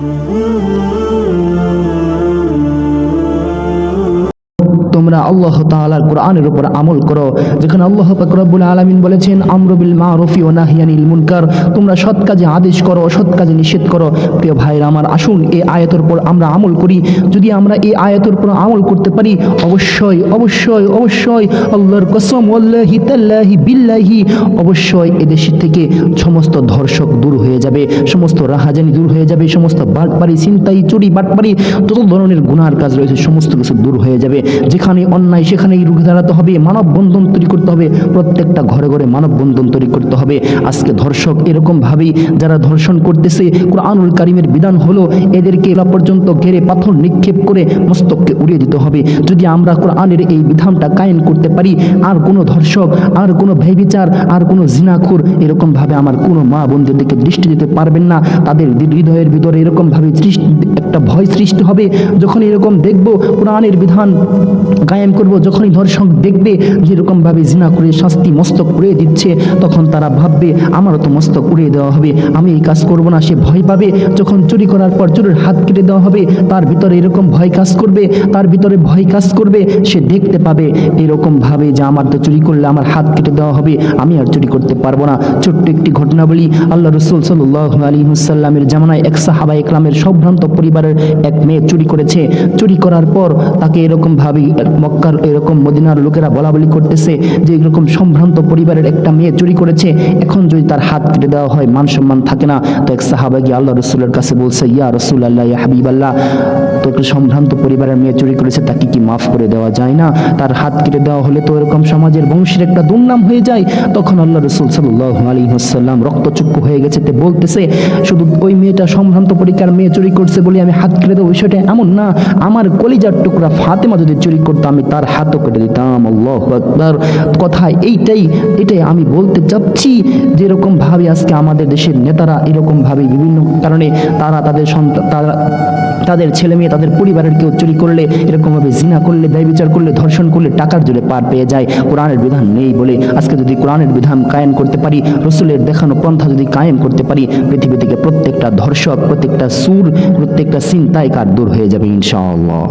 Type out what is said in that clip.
Ooh. তোমরা আল্লাহ তাআলার কোরআনের উপর আমল করো। যেখানে আল্লাহ পাক রব্বুল আলামিন বলেছেন, আমরু বিল মারুফি ওয়া নাহিয়ানিল মুনকার। তোমরা সৎ কাজে আদেশ করো, সৎ কাজে নিষেধ করো। প্রিয় ভাইরা আমার, আসুন এই আয়াতের উপর আমরা আমল করি। যদি আমরা এই আয়াতের উপর আমল করতে পারি, অবশ্যই অবশ্যই অবশ্যই আল্লাহর কসম, ওয়াল্লাহি তাল্লাহি বিল্লাহি, অবশ্যই এদেশের থেকে সমস্ত ধর্ষক দূর হয়ে যাবে, সমস্ত রাহাজানি দূর হয়ে যাবে, সমস্ত বাটপারি চিন্তাই চুরি, বাটপারি, যত ধরনের গুনার কাজ রয়েছে, সমস্ত কিছু দূর হয়ে যাবে। যেখানে অন্যায় সেখানেই রুখে দাঁড়াতে হবে মানব বন্ধন তৈরি করতে হবে, প্রত্যেকটা ঘরে ঘরে মানব বন্ধন তৈরি করতে হবে। আজকে ধর্ষক এরকম ভাবেই যারা ধর্ষণ করতেছে, কোরআনুল কারিমের বিধান হলো এদেরকে এলা পর্যন্ত ঘেরে পাথর নিক্ষেপ করে মস্তককে উড়িয়ে দিতে হবে। যদি আমরা কোরআনের এই বিধানটা কায়েম করতে পারি, আর কোনো ধর্ষক, আর কোনো ভেবিচার আর কোনো জিনাখুর এরকম ভাবে আমার কোনো মা বোনদের দিকে দৃষ্টি দিতে পারবেন না। তাদের হৃদয়ের ভিতরে এরকম ভাবে সৃষ্টি একটা ভয় সৃষ্টি হবে। যখন এরকম দেখব কোরআনের বিধান কায়েম করব। যখনই ধর্ষক দেখবে যেরকম ভাবে জিনা করে শাস্তি মস্তক উড়িয়ে দিচ্ছে, তখন তারা ভাববে, আমারও তো মস্তক উড়িয়ে দেওয়া হবে। আমি এই কাজ করব না, সে ভয় পাবে। যখন চুরি করার পর চোরের হাত কেটে দেওয়া হবে, তার ভিতরে এরকম ভয় কাজ করবে, তার ভিতরে ভয় কাজ করবে, সে দেখতে পাবে এরকম ভাবে যে আমার তো চুরি করলে আমার হাত কেটে দেওয়া হবে, আমি আর চুরি করতে পারব না। ছোট্ট একটি ঘটনা বলি, আল্লাহ রসুল সাল্লাহ আলী হুসাল্লামের জামানায় এক সাহাবা একরামের সম্ভ্রান্ত পরিবারের এক মেয়ে চুরি করেছে। চুরি করার পর তাকে এরকম ভাবে মক্কার এরকম মদিনার লোকেরা বলা বলি করতেছে যে এরকম সম্ভ্রান্ত পরিবারের একটা মেয়ে চুরি করেছে, এখন যদি তার হাত কেটে দেওয়া হয় মান সম্মান থাকে না। তো এক সাহাবা গিয়ে আল্লাহ রসুলের কাছে বলছে, ইয়া রসুল আল্লাহ ইয়া হাবিব আল্লাহ তোকে সম্ভ্রান্ত পরিবারের মেয়ে চুরি করেছে, তাকে কি মাফ করে দেওয়া যায় না? তার হাত কেটে দেওয়া হলে তো এরকম সমাজের বংশের একটা দুর্নাম হয়ে যায়। তখন আল্লাহ রসুল সাল্লাহ আলী হাসাল্লাম রক্তচক্ষু হয়ে গেছে তে বলতেছে, শুধু ওই মেয়েটা সম্ভ্রান্ত পরিকার মেয়ে চুরি করছে বলে আমি হাত কেটে দেবো, বিষয়টা এমন না। আমার কলিজার টুকরা ফাতেমা যদি চুরি করতো আমি তার হাতও কেটে দিতাম, আল্লাহ আকবার। কথা এইটাই, এটাই আমি বলতে চাচ্ছি যে এরকম ভাবে আজকে আমাদের দেশের নেতারা এরকম ভাবে বিভিন্ন কারণে তারা তাদের সন্তান, তারা তাদের ছেলে মেয়ে, তাদের পরিবারের কেউ চুরি করলে এরকমভাবে জিনা করলে, ব্যয় বিচার করলে, ধর্ষণ করলে টাকার জোরে পার পেয়ে যায়। কোরআনের বিধান নেই বলে আজকে যদি কোরআনের বিধান কায়েম করতে পারি, রসুলের দেখানো পন্থা যদি কায়েম করতে পারি, পৃথিবী থেকে প্রত্যেকটা ধর্ষক, প্রত্যেকটা সুর, প্রত্যেকটা চিন্তায় কার দূর হয়ে যাবে ইনশাআল্লাহ।